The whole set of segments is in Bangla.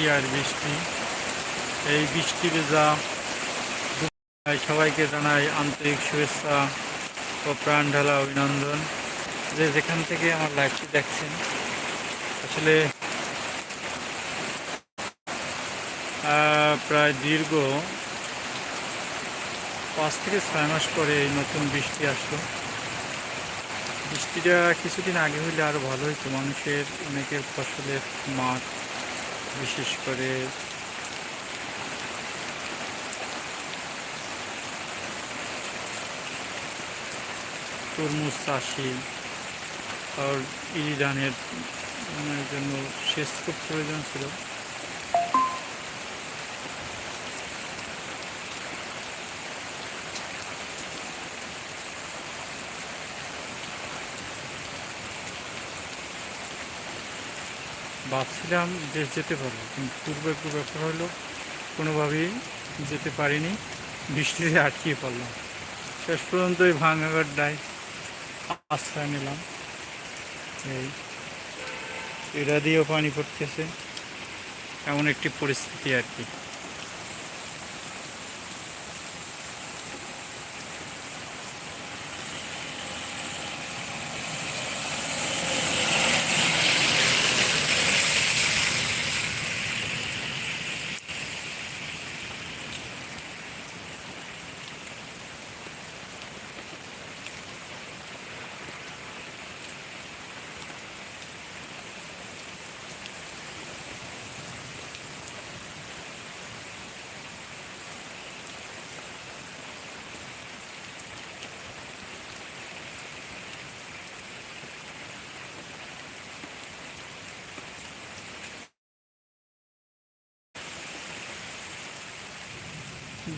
বৃষ্টি আর বৃষ্টি। এই বৃষ্টির যা সবাইকে জানাই আন্তরিক শুভেচ্ছা ও প্রাণ ঢালা অভিনন্দন। যে যেখান থেকে আমার লাইভটি দেখছেন, আসলে প্রায় দীর্ঘ পাঁচ থেকে ছয় মাস পরে এই নতুন বৃষ্টি আসলো। বৃষ্টিটা কিছুদিন আগে হইলে আরও ভালো হতো মানুষের অনেকের ফসলের মাঠ বিশেষ করে তরমুজ চাষি আর ইরিধানের জন্য সেচ খুব প্রয়োজন ছিল। ভাবছিলাম দেশ যেতে পারব, কিন্তু দুর্ভাগ্য ব্যাপার হলো, কোনোভাবেই যেতে পারিনি বৃষ্টিতে আটকিয়ে পড়লাম। শেষ পর্যন্ত ওই ভাঙাগাড্ডায় আশ্রয় নিলাম। এই এরা দিয়েও পানি পড়তেছে, এমন একটি পরিস্থিতি আর কি।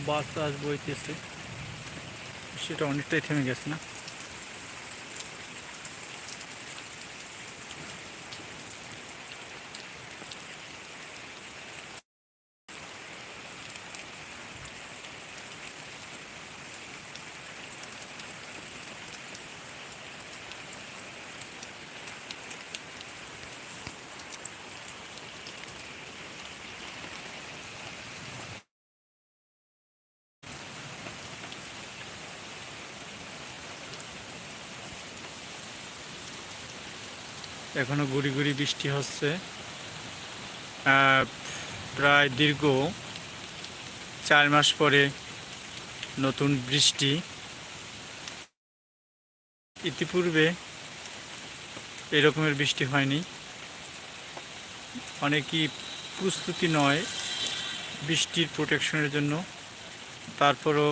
বাস টাস বইতেছে সেটা অনেকটাই থেমে গেছে না? এখনও গুড়ি গুড়ি বৃষ্টি হচ্ছে। প্রায় দীর্ঘ চার মাস পরে নতুন বৃষ্টি। ইতিপূর্বে এরকমের বৃষ্টি হয়নি। অনেকই প্রস্তুতি নয় বৃষ্টির প্রোটেকশনের জন্য। তারপরও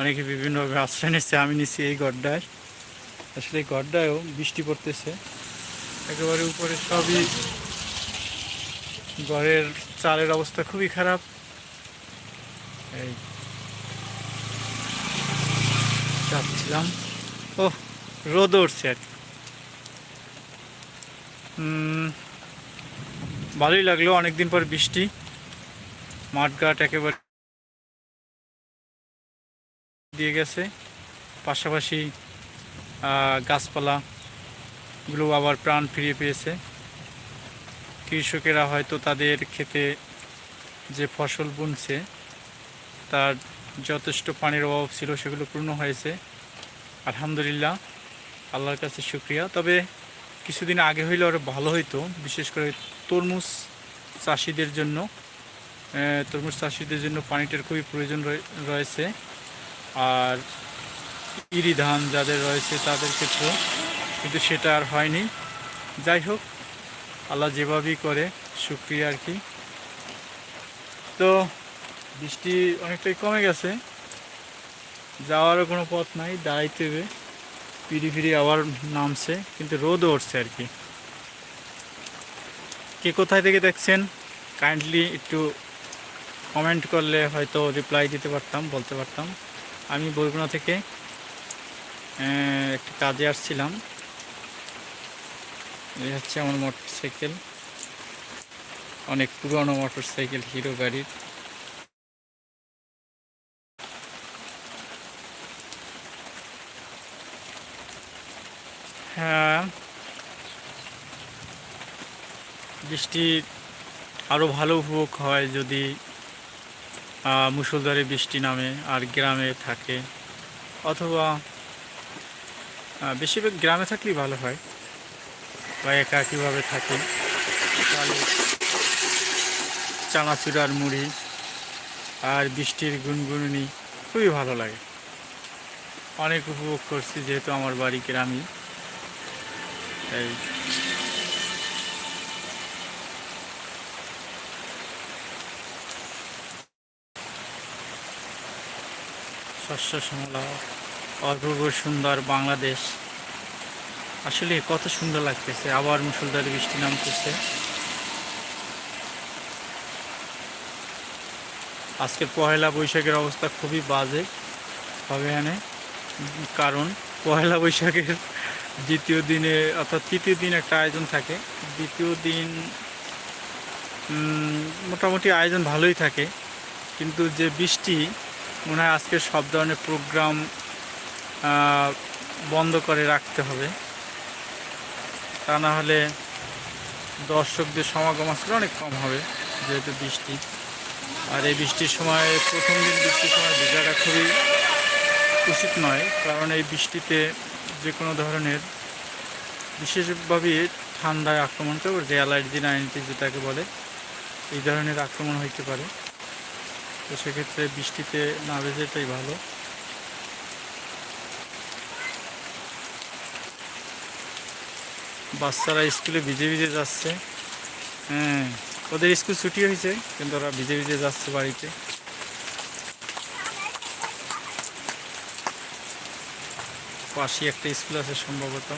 অনেকে বিভিন্নভাবে আশ্রয় নিচ্ছে আমি নিচ্ছি এই গড্ডায়। আসলে গড্ডায়ও বৃষ্টি পড়তেছে। একেবারে উপরে সবই ঘরের চালের অবস্থা খুবই খারাপ। এই চাচ্ছিলাম ও রোদ উঠছে আর ভালোই লাগল অনেকদিন পর বৃষ্টি। মাঠঘাট একেবারে দিয়ে গেছে। পাশাপাশি গাছপালাগুলো আবার প্রাণ ফিরিয়ে পেয়েছে। কৃষকেরা হয়তো তাদের ক্ষেতে যে ফসল বুনছে, তার যথেষ্ট পানির অভাব ছিল, সেগুলো পূর্ণ হয়েছে। আলহামদুলিল্লাহ, আল্লাহর কাছে শুক্রিয়া। তবে কিছুদিন আগে হইলে আরও ভালো হইতো, বিশেষ করে তরমুজ চাষিদের জন্য। তরমুজ চাষিদের জন্য পানিটার খুবই প্রয়োজন রয়ে- রয়েছে। আর ইরি ধান যাদের রয়েছে তাদের ক্ষেত্রেও কিন্তু সেটা আর হয়নি। যাই হোক, আল্লাহ যেভাবেই করে, শুক্রিয়া আর কি। তো, বৃষ্টি অনেকটাই কমে গেছে। যাওয়ারও কোনো পথ নাই, দাঁড়াইতে হবে। পিড়ি ফিরি আবার নামছে, কিন্তু রোদও উঠছে আর কি। কে কোথায় থেকে দেখছেন? কাইন্ডলি একটু কমেন্ট করলে হয়তো রিপ্লাই দিতে পারতাম, বলতে পারতাম। আমি বরগুনা থেকে। একটি কাজে আসছিলাম। এই হচ্ছে আমার মোটর সাইকেল অনেক পুরনো মোটর সাইকেল হিরো গাড়ির। হ্যাঁ। বৃষ্টি আরও ভালো উপভোগ হয় যদি আহ, মুষলধারে বৃষ্টি নামে আর গ্রামে থাকে। অথবা বেশিরভাগ গ্রামে থাকলেই ভালো হয়। বা একা কীভাবে থাকে? তাহলে চানাচুরার মুড়ি আর বৃষ্টির গুনগুনি খুবই ভালো লাগে। অনেক উপভোগ করছি যেহেতু আমার বাড়ি গ্রামই। তাই শস্য শ্যামলা অপূর্ব সুন্দর বাংলাদেশ। আসলে কত সুন্দর লাগতেছে, আবার মুসলধারে বৃষ্টি নামতেছে। আজকের পহেলা বৈশাখের অবস্থা খুবই বাজে, হবে এখানে কারণ পহেলা বৈশাখের দ্বিতীয় দিনে অর্থাৎ তৃতীয় দিন একটা আয়োজন থাকে। দ্বিতীয় দিন মোটামুটি আয়োজন ভালোই থাকে। কিন্তু যে বৃষ্টি, মনে হয় আজকে সব ধরনের প্রোগ্রাম বন্ধ করে রাখতে হবে। তা না হলে দর্শকদের সমাগম আসলে অনেক কম হবে, যেহেতু বৃষ্টি। আর এই বৃষ্টির সময়, প্রথম দিন বৃষ্টির সময় ভেজাটা খুবই উচিত নয়, কারণ এই বৃষ্টিতে যে কোনো ধরনের বিশেষভাবে ঠান্ডায় আক্রমণ করে যে অ্যালার্জি নাইনটি যেটাকে বলে, এই ধরনের আক্রমণ হইতে পারে। তো সেক্ষেত্রে বৃষ্টিতে না ভেজেটাই ভালো। বাচ্চারা স্কুলে ভিজে ভিজে যাচ্ছে। হ্যাঁ ওদের স্কুল ছুটি হয়েছে, কিন্তু ওরা ভিজে ভিজে যাচ্ছে বাড়িতে। পাশে একটা স্কুল আছে সম্ভবত।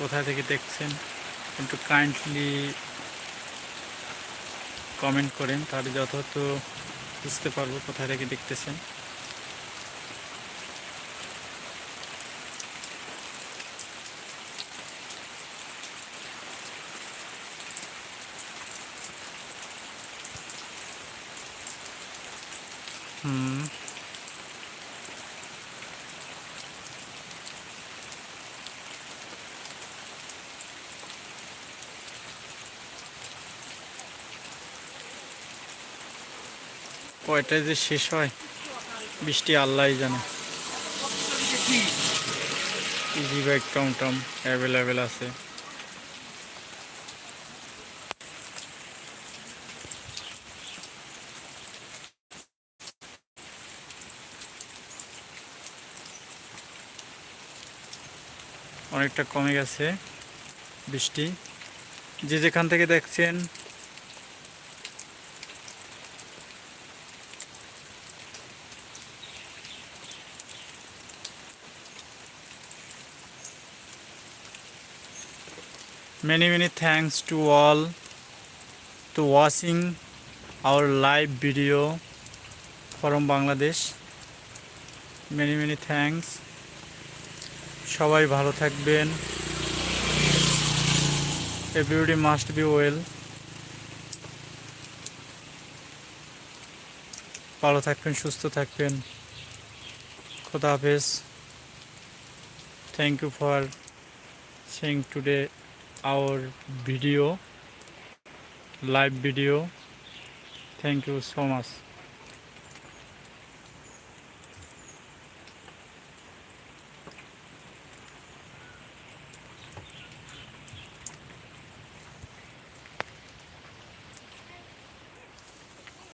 কোথা থেকে দেখছেন একটু কাইন্ডলি কমেন্ট করেন, তাহলে যথাযথ বুঝতে পারব কোথা থেকে দেখতেছেন। হুম। কয়টায় যে শেষ হয়, বৃষ্টি আল্লাহ জানে। ইজি বাইক টমটম অ্যাভেলেবেল আছে। অনেকটা কমে গেছে বৃষ্টি। যে যেখান থেকে দেখছেন many many thanks to all to watching our live video from Bangladesh many many thanks সবাই ভালো থাকবেন everybody must be well ভালো থাকবেন সুস্থ থাকবেন খোদা হাফেজ thank you for seeing today our video live video thank you so much